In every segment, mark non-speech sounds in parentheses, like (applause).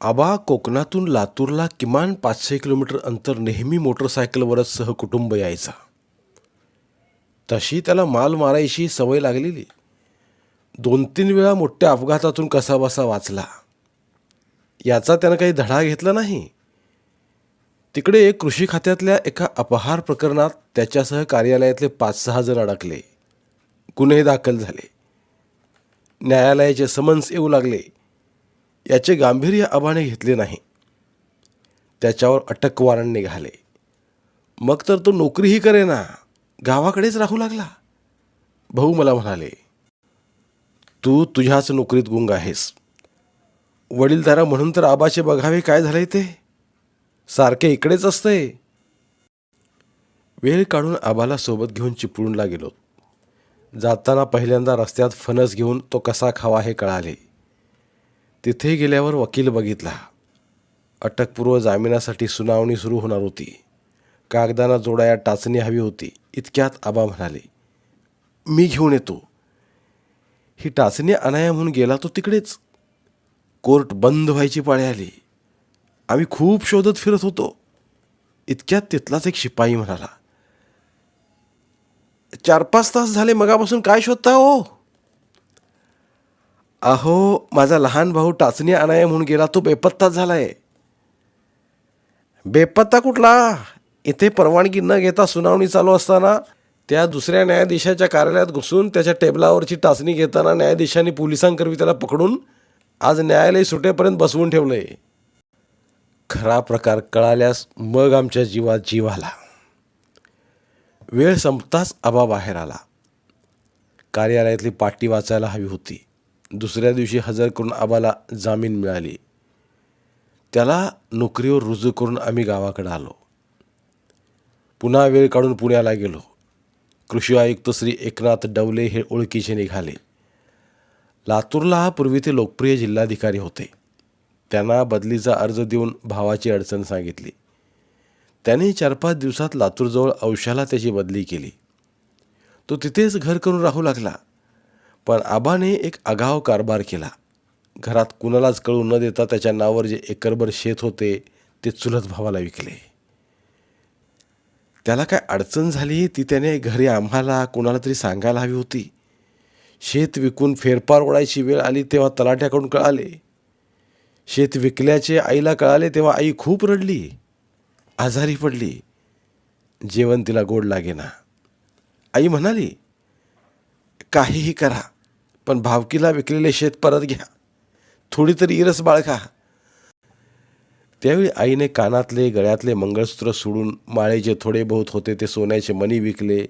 आबा कोकणातून लातूरला किमान पाचशे किलोमीटर अंतर नेहमी मोटरसायकलवरच सहकुटुंब यायचा. तशी त्याला माल मारायची सवय लागलेली. दोन तीन वेळा मोठ्या अपघातातून कसाबसा वाचला. याचा त्यानं काही धडा घेतला नाही. तिकडे कृषी खात्यातल्या एका अपहार प्रकरणात त्याच्यासह कार्यालयातले पाच सहा जण अडकले. गुन्हे दाखल झाले. न्यायालयाचे समन्स येऊ लागले. याचे गांभीर्य आबाने घेतले नाही. त्याच्यावर अटक वॉरंट निघाले. मग तर तो नोकरीही करेना गावाकडेच राहू लागला. भाऊ मला म्हणाले तू तुझ्याच नोकरीत गुंग आहेस. वडीलधारा म्हणून तर आबाचे बघावे काय झाले ते? सारखे इकडेच असते वेळ काढून आबाला सोबत घेऊन चिपळूणला गेलो. जाताना पहिल्यांदा रस्त्यात फणस घेऊन तो कसा खावा हे कळाले. तिथे गेल्यावर वकील बघितला. अटकपूर्व जामिनासाठी सुनावणी सुरू होणार होती. कागदाना जोडाया टाचणी हवी होती. इतक्यात आबा म्हणाले मी घेऊन येतो. ही टाचणी अनाया म्हणून गेला तो तिकडेच. कोर्ट बंद व्हायची पाळी आली. आम्ही खूप शोधत फिरत होतो. इतक्यात तिथलाच एक शिपाई म्हणाला चार पाच तास झाले मगापासून काय शोधता हो? अहो माझा लहान भाऊ टाचणी आणाय म्हणून गेला तो बेपत्ताच झालाय. बेपत्ता कुठला? इथे परवानगी न घेता सुनावणी चालू असताना त्या दुसऱ्या न्यायाधीशाच्या कार्यालयात घुसून त्याच्या टेबलावरची टाचणी घेताना न्यायाधीशांनी पोलिसांकरवी त्याला पकडून आज न्यायालय सुटेपर्यंत बसवून ठेवलं आहे खरा प्रकार कळाल्यास मग आमच्या जीवात जीव आला. वेळ संपताच आबा बाहेर आला. कार्यालयातली पाटी वाचायला हवी होती. दुसऱ्या दिवशी हजर करून आबाला जामीन मिळाली. त्याला नोकरीवर रुजू करून आम्ही गावाकडे आलो. पुन्हा वेळ काढून पुण्याला गेलो. कृषी आयुक्त श्री एकनाथ डवले हे ओळखीचे निघाले. लातूरला हा पूर्वी ते लोकप्रिय जिल्हाधिकारी होते. त्यांना बदलीचा अर्ज देऊन भावाची अडचण सांगितली. त्याने चार पाच दिवसात लातूरजवळ औशाला त्याची बदली केली. तो तिथेच घर करून राहू लागला. पण आबाने एक आगाव कारभार केला. घरात कुणालाच कळू न देता त्याच्या नावावर जे एकरभर शेत होते ते चुलत भावाला विकले. त्याला काय अडचण झाली ती त्याने घरी आम्हाला कुणाला तरी सांगायला हवी होती. शेत विकून फेरफार ओढायची वेळ आली तेव्हा तलाट्याकडून कळाले. शेत विकल्याचे आईला कळाले तेव्हा आई खूप रडली. आजारी पडली. जेवण तिला गोड लागेना. आई म्हणाली काहीही करा. पण भावकीला विकलेले शेत परत घ्या. थोडी तरी इरस बाळगा त्यावेळी आईने कानातले गळ्यातले मंगळसूत्र सोडून माळे जे थोडे बहुत होते ते सोन्याचे मणी विकले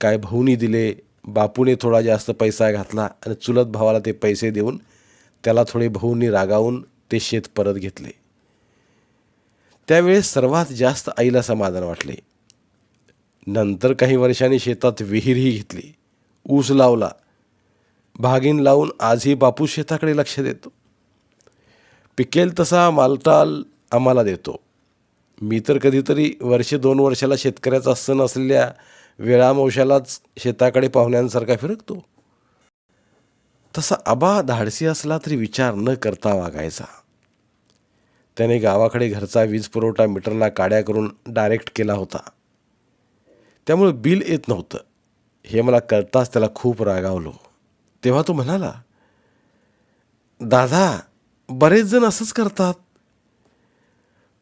काय भाऊनी दिले बापूने थोडा जास्त पैसा घातला आणि चुलत भावाला ते पैसे देऊन त्याला थोडे भाऊंनी रागावून ते शेत परत घेतले. त्यावेळेस सर्वात जास्त आईला समाधान वाटले. नंतर काही वर्षांनी शेतात विहीरही घेतली. ऊस लावला. भागीन लावून आजही बापू शेताकडे लक्ष देतो. पिकेल तसा मालताल आम्हाला देतो. मी तर कधीतरी वर्षे दोन वर्षाला शेतकऱ्याचा सण असलेल्या वेळामवशालाच शेताकडे पाहुण्यांसारखा फिरकतो. तसा आबा धाडसी असला तरी विचार न करता वागायचा. त्याने गावाकडे घरचा वीज पुरवठा मीटरला काड्या करून डायरेक्ट केला होता. त्यामुळे बिल येत नव्हतं. हे मला कळताच त्याला खूप रागावलो. तेव्हा तो म्हणाला दादा बरेच जण असंच करतात.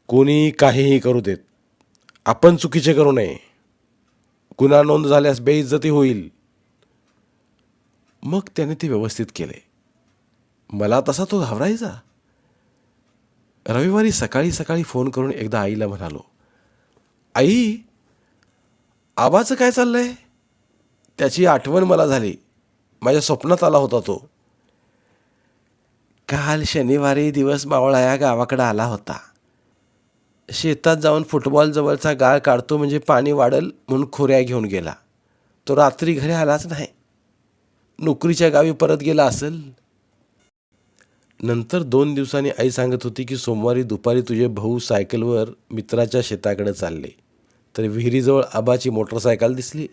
कोणी काहीही करू देत. आपण चुकीचे करू नये. गुन्हा नोंद झाल्यास बेइज्जती होईल. मग त्याने ते व्यवस्थित केले. मला तसा तो घाबरायचा. रविवारी सकाळी सकाळी फोन करून एकदा आईला म्हणालो आई आबाचं काय चाललंय? त्याची आठवण मला झाली. माझ्या स्वप्नात आला होता तो. काल शनिवारी दिवस मावळा या गावाकडं आला होता. शेतात जाऊन फुटबॉल जवळचा गाळ काढतो म्हणजे पाणी वाढल म्हणून खोऱ्या घेऊन गेला. तो रात्री घरी आलाच नाही. नोकरीच्या गावी परत गेला असेल. नंतर दोन दिवसांनी आई सांगत होती की सोमवारी दुपारी तुझे भाऊ सायकलवर मित्राच्या शेताकडे चालले. तर विहिरीजवळ आबाची मोटरसायकल दिसली.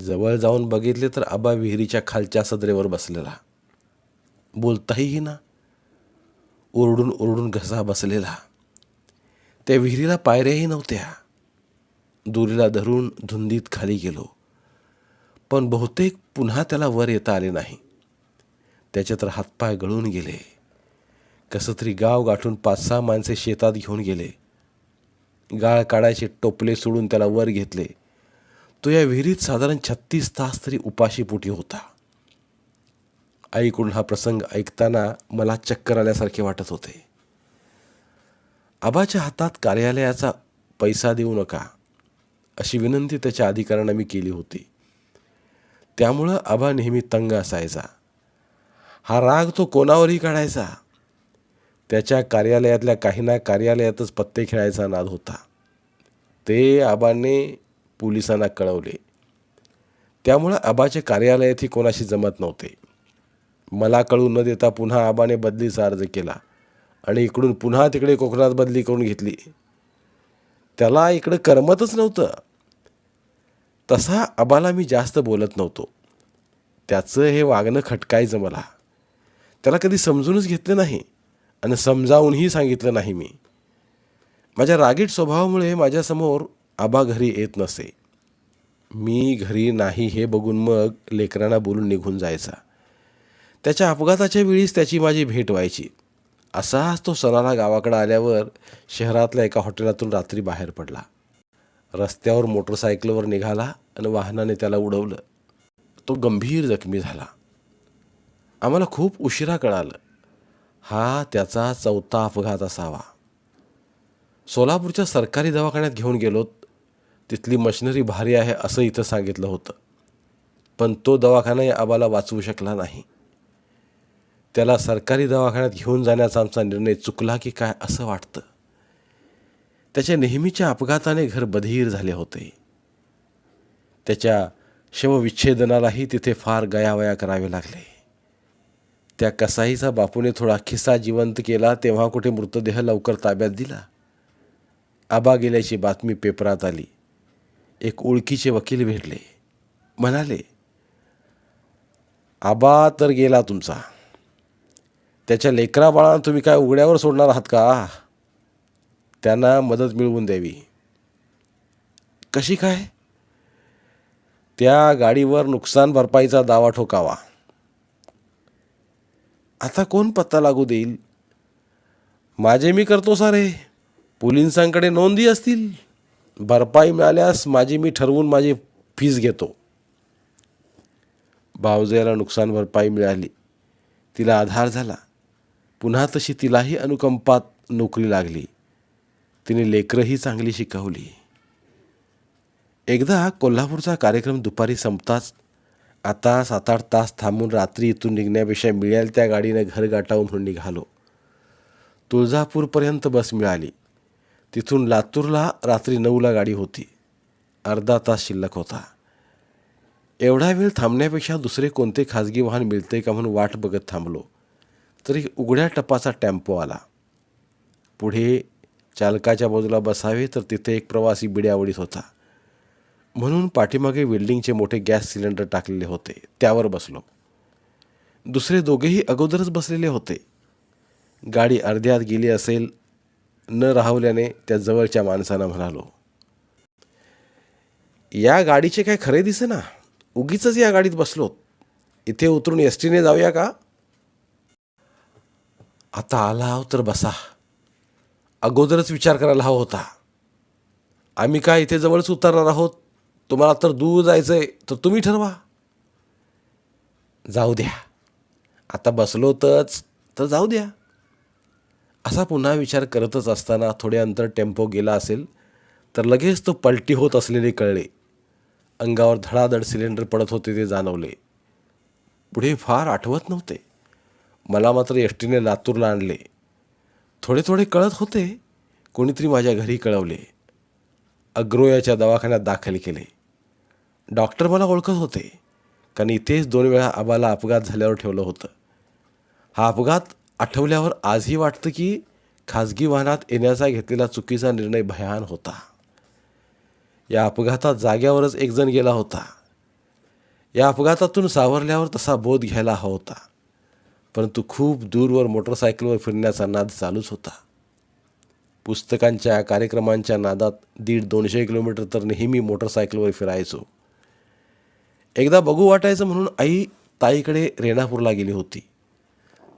जवळ जाऊन बघितले तर आबा विहिरीच्या खालच्या सदरेवर बसलेला. बोलताही ना. ओरडून ओरडून घसा बसलेला. त्या विहिरीला पायऱ्याही नव्हत्या. दुरीला धरून धुंदीत खाली गेलो. पण बहुतेक पुन्हा त्याला वर येता आले नाही. त्याचे तर हातपाय गळून गेले. कसं तरी गाव गाठून पाच सहा माणसे शेतात घेऊन गेले. गाळ काढायचे टोपले सोडून त्याला वर घेतले. तो या विहिरीत साधारण छत्तीस तास तरी उपाशीपोटी होता. आईकडून हा प्रसंग ऐकताना मला चक्कर आल्यासारखे वाटत होते. आबाच्या हातात कार्यालयाचा पैसा देऊ नका अशी विनंती त्याच्या अधिकाऱ्यांना मी केली होती. त्यामुळं आबा नेहमी तंग असायचा. हा राग तो कोणावरही काढायचा. त्याच्या कार्यालयातल्या काहींना कार्यालयातच पत्ते खेळायचा नाद होता. ते आबाने पोलिसांना कळवले. त्यामुळं आबाचे कार्यालयातही कोणाशी जमत नव्हते. मला कळू न देता पुन्हा आबाने बदलीचा अर्ज केला आणि इकडून पुन्हा तिकडे कोकणात बदली करून घेतली. त्याला इकडं करमतच नव्हतं. तसा आबाला मी जास्त बोलत नव्हतो. त्याचं हे वागणं खटकायचं मला. त्याला कधी समजूनच घेतलं नाही आणि समजावूनही सांगितलं नाही मी. माझ्या रागीट स्वभावामुळे माझ्यासमोर आबा घरी येत नसे. मी घरी नाही हे बघून मग लेकरांना बोलून निघून जायचा. त्याच्या अपघाताच्या वेळीच त्याची माझी भेट व्हायची. असाच तो सणाला गावाकडे आल्यावर शहरातल्या एका हॉटेलातून रात्री बाहेर पडला. रस्त्यावर मोटरसायकलवर निघाला आणि वाहनाने त्याला उडवलं. तो गंभीर जखमी झाला. आम्हाला खूप उशिरा कळालं. हा त्याचा चौथा अपघात असावा. सोलापूरच्या सरकारी दवाखान्यात घेऊन गेलोत तिथली मशिनरी भारी आहे असं इथं सांगितलं होतं. पण तो दवाखानाही आबाला वाचवू शकला नाही. त्याला सरकारी दवाखान्यात घेऊन जाण्याचा आमचा निर्णय चुकला की काय असं वाटतं? त्याच्या नेहमीच्या अपघाताने घर बधीर झाले होते. त्याच्या शवविच्छेदनालाही तिथे फार गयावया करावे लागले. त्या कसाईचा बापूने थोडा खिस्सा जिवंत केला तेव्हा कुठे मृतदेह लवकर ताब्यात दिला? आबा गेल्याची बातमी पेपरात आली. एक ओळखीचे वकील भेटले. म्हणाले आबा तर गेला तुमचा. त्याच्या लेकराबाळांना तुम्ही काय उघड्यावर सोडणार आहात का? त्यांना मदत मिळवून द्यावी. कशी काय? त्या गाडीवर नुकसान भरपाईचा दावा ठोकावा. आता कोण पत्ता लागू देईल? माझे मी करतो सारे. पोलिसांकडे नोंदी असतील. भरपाई मिळाल्यास माझी मी ठरवून माझी फीज घेतो. भावजयाला नुकसान भरपाई मिळाली. तिला आधार झाला. पुन्हा तशी तिलाही अनुकंपात नोकरी लागली. तिने लेकरंही चांगली शिकवली. एकदा कोल्हापूरचा कार्यक्रम दुपारी संपताच आता सात आठ तास थांबून रात्री इथून निघण्यापेक्षा मिळेल त्या गाडीनं घर गाठावं म्हणून निघालो. तुळजापूरपर्यंत बस मिळाली. तिथून लातूरला रात्री नऊला गाडी होती. अर्धा तास शिल्लक होता. एवढा वेळ थांबण्यापेक्षा दुसरे कोणते खाजगी वाहन मिळते का म्हणून वाट बघत थांबलो. तरी उघड्या टपाचा टेम्पो आला. पुढे चालकाच्या बाजूला बसावे तर तिथे एक प्रवासी बिड्यावडीत होता. म्हणून पाठीमागे वेल्डिंगचे मोठे गॅस सिलेंडर टाकलेले होते. त्यावर बसलो. दुसरे दोघेही अगोदरच बसलेले होते. गाडी अर्ध्यात गेली असेल न राहवल्याने त्या जवळच्या माणसानं म्हणालो या गाडीचे काय खरे दिसे ना? उगीच या गाडीत बसलो इथे उतरून एस टीने जाऊया का? आता आला आहो तर बसा. अगोदरच विचार करायला हवा होता. आम्ही काय इथे जवळच उतरणार आहोत? तुम्हाला तर दूर जायचं आहे तर तुम्ही ठरवा. जाऊ द्या. आता बसलोतच तर जाऊ द्या. असा पुन्हा विचार करतच असताना थोडे अंतर टेम्पो गेला असेल तर लगेच तो पलटी होत असलेले कळले. अंगावर धडाधड सिलेंडर पडत होते ते जाणवले. पुढे फार आठवत नव्हते. मला मात्र एस टीने लातूरला आणले. थोडे थोडे कळत होते कोणीतरी माझ्या घरी कळवले. अग्रोयाच्या दवाखान्यात दाखल केले. डॉक्टर मला ओळखत होते कारण इथेच दोन वेळा आबाला अपघात झाल्यावर ठेवलं होतं. हा अपघात आठवल्यावर आजही वाटतं की खाजगी वाहनात येण्याचा घेतलेला चुकीचा निर्णय भयान होता. या अपघातात जाग्यावरच एकजण गेला होता. या अपघातातून सावरल्यावर तसा बोध घ्यायला हवा होता. परंतु खूप दूरवर मोटरसायकलवर फिरण्याचा नाद चालूच होता. पुस्तकांच्या कार्यक्रमांच्या नादात दीड दोनशे किलोमीटर तर नेहमी मोटरसायकलवर फिरायचो. एकदा बघू वाटायचं म्हणून आई ताईकडे रेणापूरला गेली होती.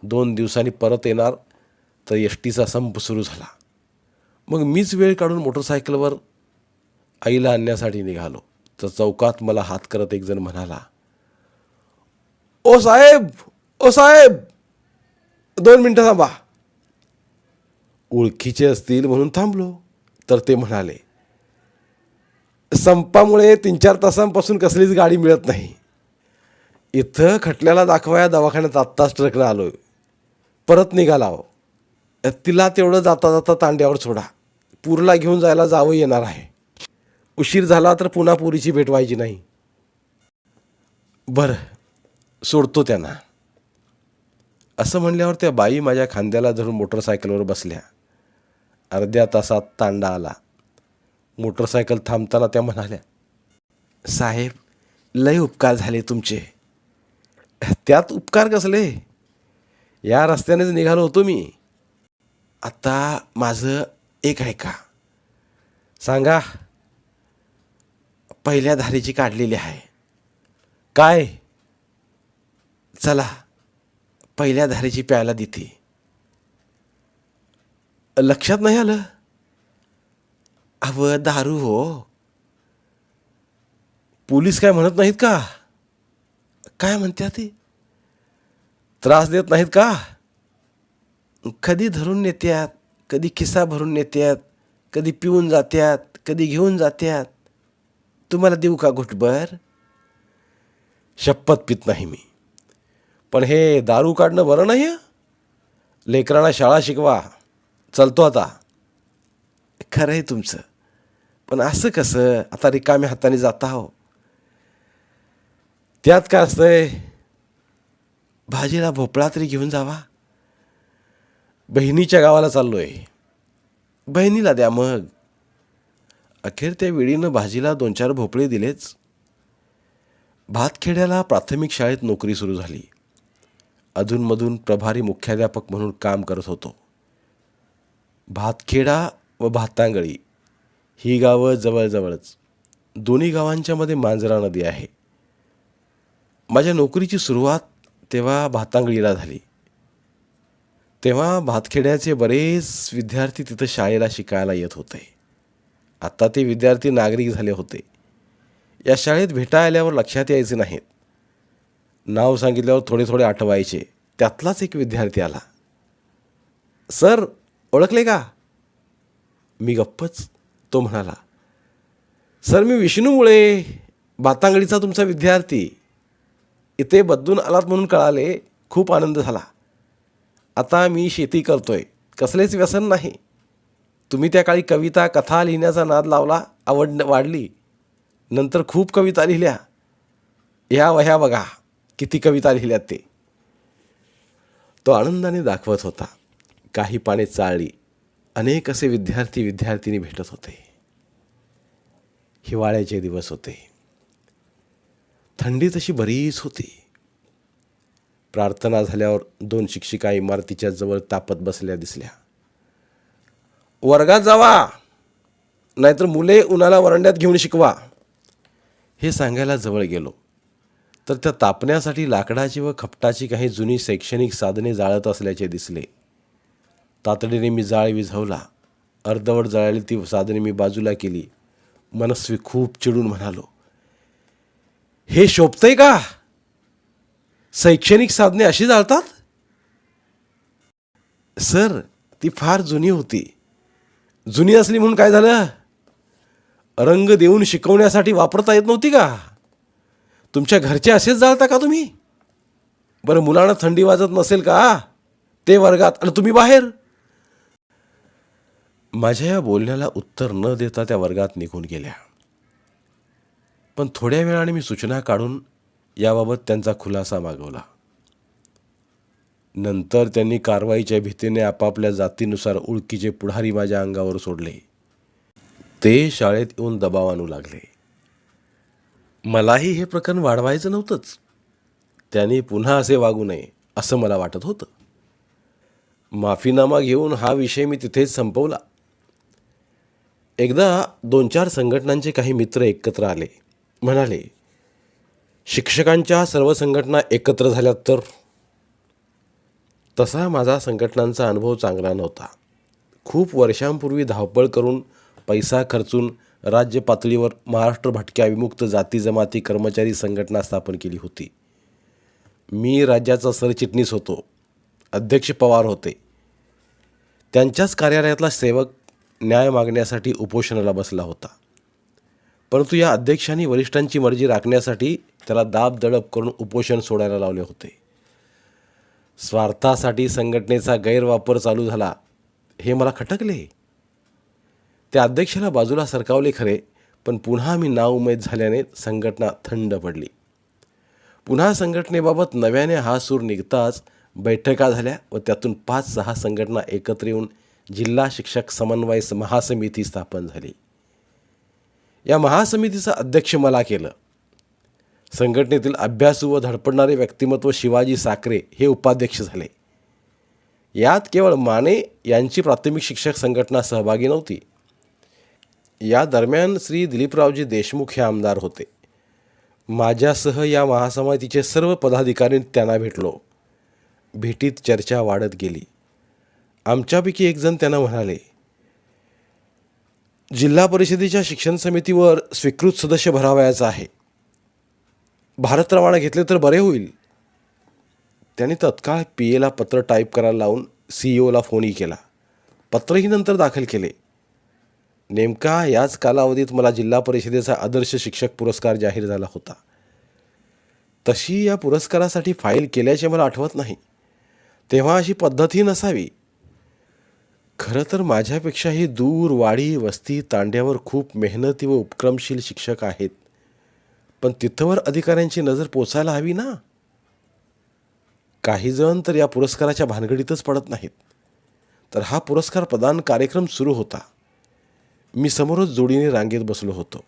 दोन दिवसांनी परत येणार तर एस टीचा संप सुरू झाला. मग मीच वेळ काढून मोटरसायकलवर आईला आणण्यासाठी निघालो. तर चौकात मला हात करत एकजण म्हणाला ओ साहेब ओ साहेब दोन मिनटं थांबा. ओळखीचे असतील म्हणून थांबलो. तर ते म्हणाले संपामुळे तीन चार तासांपासून कसलीच गाडी मिळत नाही. इथं खटल्याला दाखवाया दवाखान्यात आत्ताच ट्रकनं आलोय. परत निघाला हो तिला तेवढं जाता जाता तांड्यावर सोडा. पूरला घेऊन जायला जावं येणार आहे. उशीर झाला तर पुन्हा पुरीची भेट व्हायची नाही. बरं सोडतो त्यांना. असं म्हणल्यावर त्या बाई माझ्या खांद्याला धरून मोटरसायकलवर बसल्या. अर्ध्या तासात तांडा आला. मोटरसायकल थांबताना त्या म्हणाल्या साहेब लय उपकार झाले तुमचे. त्यात उपकार कसले? या रस्त्यानेच निघालो होतो मी. आत्ता माझं एक आहे का? सांगा. पहिल्या धारीची काढलेली आहे. काय? चला पहिल्या धारीची प्यायला देते. लक्षात नाही आलं? अव दारू हो. पोलीस काय म्हणत नाहीत का? काय म्हणत्या ते? त्रास देत नाहीत का? कधी धरून नेत्यात कधी खिसा भरून नेत्यात कधी पिऊन जात्यात कधी घेऊन जात्यात. तुम्हाला देऊ का घुटभर? शपथ पित नाही मी. पण हे दारू काढणं बरं नाही लेकरांना शाळा शिकवा. चलतो आता. खरं आहे तुमचं. पण असं कसं? आता रिकाम्या हाताने जाता हो त्यात काय असतंय? भाजीला भोपळा तरी घेऊन जावा. बहिणीच्या गावाला चाललोय. बहिणीला द्या मग. अखेर त्या वेळीनं भाजीला दोन चार भोपळे दिलेच. भातखेड्याला प्राथमिक शाळेत नोकरी सुरू झाली. अधूनमधून प्रभारी मुख्याध्यापक म्हणून काम करत होतो. भातखेडा व भातांगळी ही गावं जवळजवळच. दोन्ही गावांच्यामध्ये मांजरा नदी आहे. माझ्या नोकरीची सुरुवात तेव्हा भातांगळीला झाली. तेव्हा भातखेड्याचे बरेच विद्यार्थी तिथं शाळेला शिकायला येत होते. आत्ता ते विद्यार्थी नागरिक झाले होते. या शाळेत भेटा आल्यावर लक्षात यायचे नाहीत. नाव सांगितल्यावर थोडे थोडे आठवायचे. त्यातलाच एक विद्यार्थी आला. सर ओळखले का? मी गप्पच. तो म्हणाला सर मी विष्णू मुळे तुमचा विद्यार्थी. इथे बदलून आलात म्हणून कळाले खूप आनंद झाला. आता मी शेती करतोय. कसलेच व्यसन नाही. तुम्ही त्या काळी कविता कथा लिहिण्याचा नाद लावला आवड वाढली. नंतर खूप कविता लिहिल्या. ह्या वह्या बघा किती कविता लिहिल्यात ते. तो आनंदाने दाखवत होता. काही पाने चाळली. अनेक असे विद्यार्थी विद्यार्थिनी भेटत होते. हिवाळ्याचे दिवस होते. थंडी तशी बरीच होती. प्रार्थना झाल्यावर दोन शिक्षिका इमारतीच्या जवळ तापत बसल्या दिसल्या. वर्गात जावा नाहीतर मुले उन्हाला वरंड्यात घेऊन शिकवा. हे सांगायला जवळ गेलो. तर त्या तापण्यासाठी लाकडाची व खपटाची काही जुनी शैक्षणिक साधने जाळत असल्याचे दिसले. तातडीने मी जाळ विझवला. अर्धवट जळाली ती साधने मी बाजूला केली. मनस्वी खूप चिडून म्हणालो हे शोभतंय का? शैक्षणिक साधने अशी जाळतात? सर ती फार जुनी होती. जुनी असली म्हणून काय झालं? रंग देऊन शिकवण्यासाठी वापरता येत नव्हती का? तुमच्या घरचे असेच जाळता का तुम्ही? बरं मुलांना थंडी वाजत नसेल का? ते वर्गात आणि तुम्ही बाहेर? माझ्या या बोलण्याला उत्तर न देता त्या वर्गात निघून गेल्या. पण थोड्या वेळाने मी सूचना काढून याबाबत त्यांचा खुलासा मागवला. नंतर त्यांनी कारवाईच्या भीतीने आपापल्या जातीनुसार ओळखीचे पुढारी माझ्या अंगावर सोडले. ते शाळेत येऊन दबाव आणू लागले. मलाही हे प्रकरण वाढवायचं नव्हतंच. त्यांनी पुन्हा असे वागू नये असं मला वाटत होतं. माफीनामा घेऊन हा विषय मी तिथेच संपवला. एकदा दोन चार संघटनांचे काही मित्र एकत्र आले. म्हणाले शिक्षकांच्या सर्व संघटना एकत्र झाल्यात तर? तसा माझा संघटनांचा अनुभव चांगला नव्हता. खूप वर्षांपूर्वी धावपळ करून पैसा खर्चून राज्य पातळीवर महाराष्ट्र भटक्या विमुक्त जाती जमाती कर्मचारी संघटना स्थापन केली होती. मी राज्याचा सरचिटणीस होतो. अध्यक्ष पवार होते. त्यांच्याच कार्यालयातला सेवक न्याय मागण्यासाठी उपोषणाला बसला होता. परंतु या अध्यक्षांनी वरिष्ठांची मर्जी राखण्यासाठी त्याला दाब दडप करून उपोषण सोडायला लावले होते. स्वार्थासाठी संघटनेचा गैरवापर चालू झाला हे मला खटकले. त्या अध्यक्षाला बाजूला सरकावले खरे पण पुन्हा मी नाउमेद झाल्याने संघटना थंड पडली. पुन्हा संघटनेबाबत नव्याने हा सूर निघताच बैठका झाल्या व त्यातून पाच सहा संघटना एकत्र येऊन जिल्हा शिक्षक समन्वय महासमिती स्थापन झाली. या महासमितीचा अध्यक्ष मला केलं. संघटनेतील अभ्यासू व धडपडणारे व्यक्तिमत्व शिवाजी साखरे हे उपाध्यक्ष झाले. यात केवळ माने यांची प्राथमिक शिक्षक संघटना सहभागी नव्हती. या दरम्यान श्री दिलीपरावजी देशमुख हे आमदार होते. माझ्यासह या महासमितीचे सर्व पदाधिकारी त्यांना भेटलो. भेटीत चर्चा वाढत गेली. आमच्यापैकी एकजण त्यांना म्हणाले जिल्हा परिषदेच्या शिक्षण समितीवर स्वीकृत सदस्य भरावयाचा आहे. भारत रवाना घेतले तर बरे होईल. त्यांनी तत्काळ पी एला पत्र टाईप करायला लावून सी ओला फोनही केला. पत्रही नंतर दाखल केले. नेमका याच कालावधीत मला जिल्हा परिषदेचा आदर्श शिक्षक पुरस्कार जाहीर झाला होता. तशी या पुरस्कारासाठी फाईल केल्याचे मला आठवत नाही. तेव्हा अशी पद्धतही नसावी. खरं तर माझ्यापेक्षाही दूर वाडी वस्ती तांड्यावर खूप मेहनती व उपक्रमशील शिक्षक आहेत. पण तिथंवर अधिकाऱ्यांची नजर पोचायला हवी ना? काही जण तर या पुरस्काराच्या भानगडीतच पडत नाहीत. तर हा पुरस्कार प्रदान कार्यक्रम सुरू होता. मी समोरच जोडीने रांगेत बसलो होतो.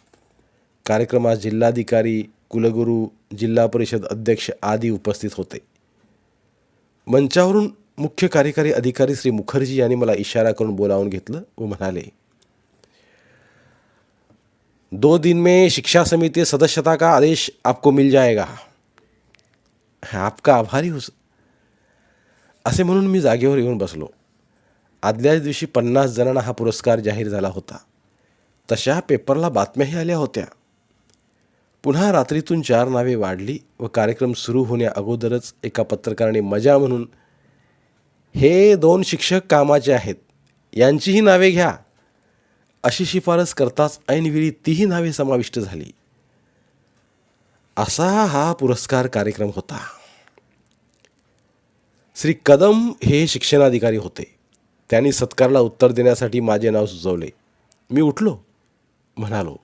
कार्यक्रमात जिल्हाधिकारी कुलगुरू जिल्हा परिषद अध्यक्ष आदी उपस्थित होते. मंचावरून मुख्य कार्यकारी अधिकारी श्री मुखर्जी यांनी मला इशारा करून बोलावून घेतलं व म्हणाले दो दिन में शिक्षा समिति सदस्यता का आदेश आपको मिल जाएगा। आपका आभारी हो असे म्हणून मी जागेवर येऊन बसलो. आदल्याच दिवशी पन्नास जणांना हा पुरस्कार जाहीर झाला होता. तशा पेपरला बातम्याही आल्या होत्या. पुन्हा रात्रीतून चार नावे वाढली व कार्यक्रम सुरू होण्या अगोदरच एका पत्रकाराने मजा म्हणून हे दोन शिक्षक कामाचे आहेत. यांचीही नावे घ्या. अशी शिफारस करताच ऐनवेळी तीही नावे समाविष्ट झाली. असा हा पुरस्कार कार्यक्रम होता. श्री कदम हे शिक्षणाधिकारी होते. त्यांनी सत्कारला उत्तर देण्यासाठी माझे नाव सुचवले. मी उठलो. म्हणालो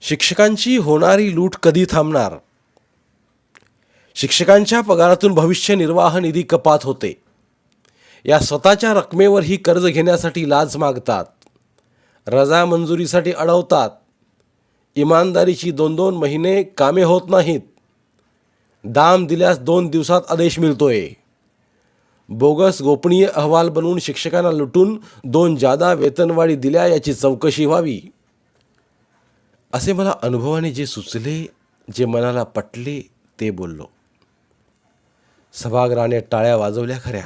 शिक्षकांची होणारी लूट कधी थांबणार? शिक्षकांच्या पगारातून भविष्य निर्वाह निधी कपात होते. या स्वतःच्या रकमेवर ही कर्ज घेण्यासाठी लाच मागतात. रजा मंजुरीसाठी अडवतात. इमानदारीची दोन दोन महिने कामे होत नाहीत. दाम दिल्यास दोन दिवसात आदेश मिळतोय. बोगस गोपनीय अहवाल बनवून शिक्षकांना लुटून दोन जादा वेतनवाढी दिल्या याची चौकशी व्हावी. असे मला अनुभवाने जे सुचले जे मनाला पटले ते बोललो. सभागृहाने टाळ्या वाजवल्या खऱ्या.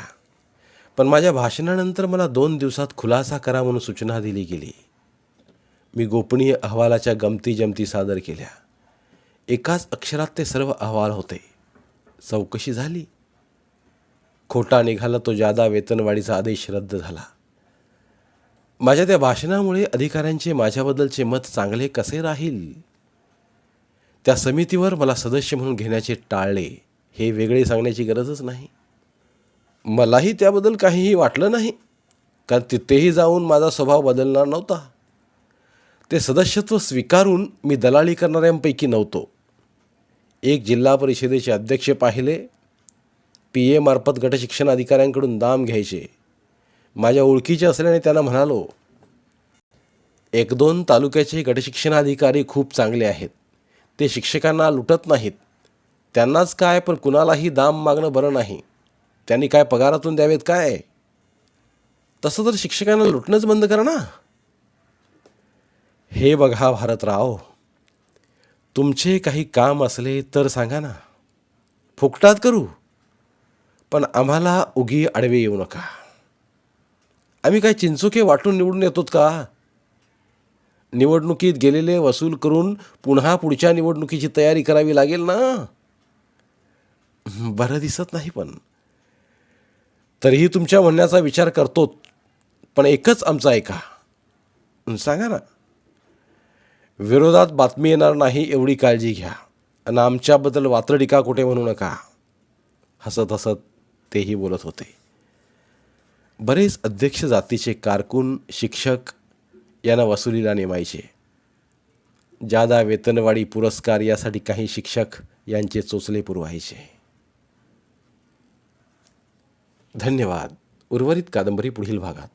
पण माझ्या भाषणानंतर मला दोन दिवसात खुलासा करा म्हणून सूचना दिली गेली. मी गोपनीय अहवालाच्या गमती जमती सादर केल्या. एकाच अक्षरात ते सर्व अहवाल होते. चौकशी झाली. खोटा निघाला तो जादा वेतनवाढीचा आदेश रद्द झाला. माझ्या त्या भाषणामुळे अधिकाऱ्यांचे माझ्याबद्दलचे मत चांगले कसे राहील? त्या समितीवर मला सदस्य म्हणून घेण्याचे टाळले. हे वेगळे सांगण्याची गरजच नाही. मलाही त्याबद्दल काहीही वाटलं नाही. कारण तिथेही जाऊन माझा स्वभाव बदलणार नव्हता. ते सदस्यत्व स्वीकारून मी दलाली करणाऱ्यांपैकी नव्हतो. एक जिल्हा परिषदेचे अध्यक्ष पाहिले. पी एमार्फत गटशिक्षण अधिकाऱ्यांकडून दाम घ्यायचे. माझ्या ओळखीचे असल्याने त्यांना म्हणालो एक दोन तालुक्याचे गटशिक्षणाधिकारी खूप चांगले आहेत. ते शिक्षकांना लुटत नाहीत. त्यांनाच काय पण कुणालाही दाम मागणं बरं नाही. त्यांनी काय पगारातून द्यावेत काय? तसं तर शिक्षकांना लुटणंच बंद करा ना. हे बघा भारतराव तुमचे काही काम असले तर सांगा ना. फुकटात करू पण आम्हाला उगी आडवे येऊ नका. आम्ही काय चिंचुके वाटून निवडून येतोत का? निवडणुकीत गेलेले वसूल करून पुन्हा पुढच्या निवडणुकीची तयारी करावी लागेल ना? (laughs) बरं दिसत नाही पण. तरीही तुमच्या म्हणण्याचा विचार करतो पण एकच आमचा ऐका. सांगा ना. विरोधात बातमी येणार नाही एवढी काळजी घ्या. आणि आमच्याबद्दल वात्रटिका कुठे म्हणू नका. हसत हसत तेही बोलत होते. बरेच अध्यक्ष जातीचे कारकून शिक्षक यांना वसुलीला नेमायचे. जादा वेतनवाडी पुरस्कार यासाठी काही शिक्षक यांचे चोचले पुरवायचे. धन्यवाद. उर्वरित कादंबरी पुढील भागात.